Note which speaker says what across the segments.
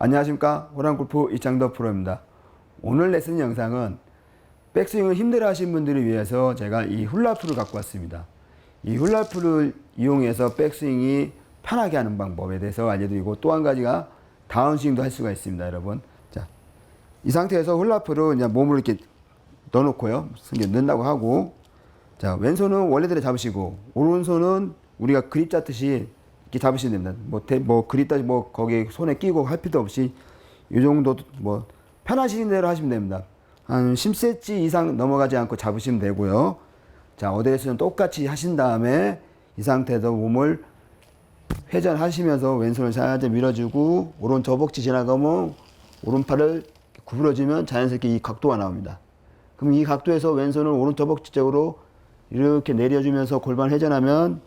Speaker 1: 안녕하십니까 호랑골프 이창덕 프로입니다. 오늘 레슨 영상은 백스윙을 힘들어 하신 분들을 위해서 제가 이 훌라프를 갖고 왔습니다. 이 훌라프를 이용해서 백스윙이 편하게 하는 방법에 대해서 알려드리고 또 한 가지가 다운스윙도 할 수가 있습니다 여러분. 자, 이 상태에서 훌라프를 그냥 몸을 이렇게 넣어놓고요. 이게 넣는다고 하고 자 왼손은 원래대로 잡으시고 오른손은 우리가 그립 잡듯이 이렇게 잡으시면 됩니다. 뭐, 대, 뭐 그립 따지 뭐 거기에 손에 끼고 할 필요 없이 이 정도 뭐 편하신 대로 하시면 됩니다. 한 10cm 이상 넘어가지 않고 잡으시면 되고요. 자 어디에서는 똑같이 하신 다음에 이 상태에서 몸을 회전하시면서 왼손을 살짝 밀어주고 오른 저벅지 지나가면 오른팔을 구부러주면 자연스럽게 이 각도가 나옵니다. 그럼 이 각도에서 왼손을 오른쪽 허벅지 쪽으로 이렇게 내려주면서 골반 회전하면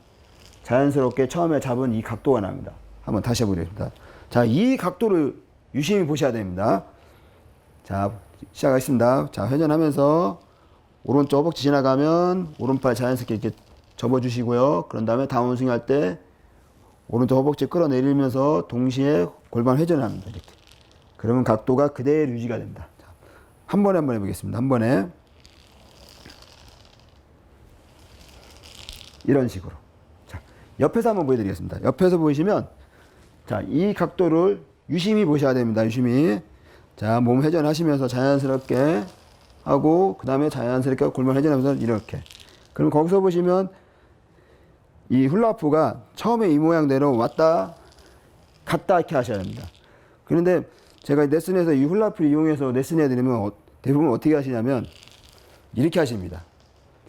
Speaker 1: 자연스럽게 처음에 잡은 이 각도가 납니다. 한번 다시 해보겠습니다. 자, 이 각도를 유심히 보셔야 됩니다. 자, 시작하겠습니다. 자, 회전하면서 오른쪽 허벅지 지나가면 오른팔 자연스럽게 이렇게 접어주시고요. 그런 다음에 다운스윙 할 때 오른쪽 허벅지 끌어내리면서 동시에 골반 회전을 합니다. 이렇게. 그러면 각도가 그대로 유지가 됩니다. 자, 한 번에 한 번 해보겠습니다. 한 번에. 이런 식으로. 자, 옆에서 한번 보여드리겠습니다. 옆에서 보시면, 자, 이 각도를 유심히 보셔야 됩니다. 유심히. 자, 몸 회전하시면서 자연스럽게 하고, 그 다음에 자연스럽게 골반 회전하면서 이렇게. 그럼 거기서 보시면, 이 훌라프가 처음에 이 모양대로 왔다, 갔다 이렇게 하셔야 됩니다. 그런데 제가 레슨에서 이 훌라프를 이용해서 레슨해 드리면 어- 대부분 어떻게 하시냐면 이렇게 하십니다.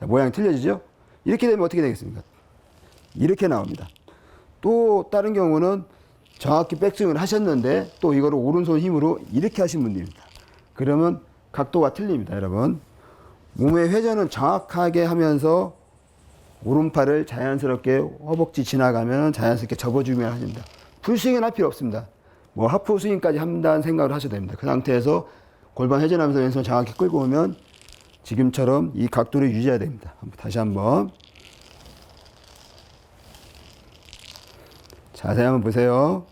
Speaker 1: 자, 모양이 틀려지죠? 이렇게 되면 어떻게 되겠습니까? 이렇게 나옵니다. 또 다른 경우는 정확히 백스윙을 하셨는데 또 이거를 오른손 힘으로 이렇게 하신 분들입니다. 그러면 각도가 틀립니다, 여러분. 몸의 회전은 정확하게 하면서 오른팔을 자연스럽게 허벅지 지나가면 자연스럽게 접어주면 하십니다. 풀스윙은 할 필요 없습니다. 뭐 하프 스윙까지 한다는 생각을 하셔도 됩니다. 그 상태에서 골반 회전하면서 왼손 정확히 끌고 오면 지금처럼 이 각도를 유지해야 됩니다. 다시 한번 자세히 한번 보세요.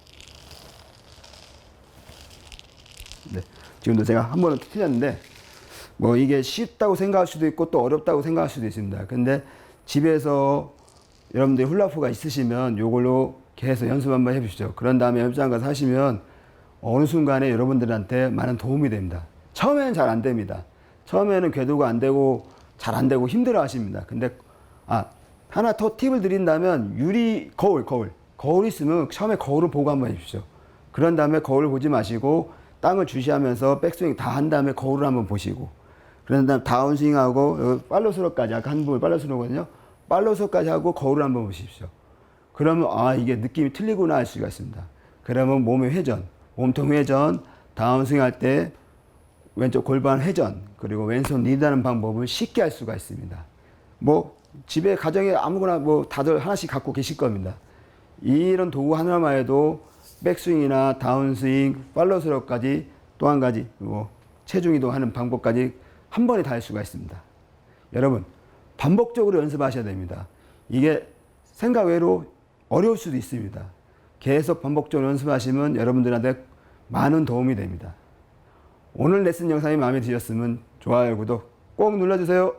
Speaker 1: 네, 지금도 제가 한 번은 틀렸는데 뭐 이게 쉽다고 생각할 수도 있고 또 어렵다고 생각할 수도 있습니다. 근데 집에서 여러분들이 훌라후프가 있으시면 요걸로 계속 연습 한번 해보시죠. 그런 다음에 연습장 가서 하시면 어느 순간에 여러분들한테 많은 도움이 됩니다. 처음에는 잘 안 됩니다. 처음에는 궤도가 안 되고 잘 안 되고 힘들어 하십니다. 근데 아 하나 더 팁을 드린다면 유리 거울 거울 거울 있으면 처음에 거울을 보고 한번 해주십시오. 그런 다음에 거울을 보지 마시고 땅을 주시하면서 백스윙 다 한 다음에 거울을 한번 보시고 그런 다음 다운스윙하고 여기 팔로스로까지 아까 한 부분 팔로스로거든요. 팔로스로까지 하고 거울을 한번 보십시오. 그러면 아 이게 느낌이 틀리구나 할 수가 있습니다. 그러면 몸의 회전, 몸통 회전, 다운스윙 할 때 왼쪽 골반 회전 그리고 왼손 리드하는 방법을 쉽게 할 수가 있습니다. 뭐 집에 가정에 아무거나 뭐 다들 하나씩 갖고 계실 겁니다. 이런 도구 하나만 해도 백스윙이나 다운스윙, 팔로스로까지 또 한 가지 뭐 체중 이동하는 방법까지 한 번에 다 할 수가 있습니다. 여러분 반복적으로 연습하셔야 됩니다. 이게 생각 외로 어려울 수도 있습니다. 계속 반복적으로 연습하시면 여러분들한테 많은 도움이 됩니다. 오늘 레슨 영상이 마음에 드셨으면 좋아요, 구독 꼭 눌러주세요.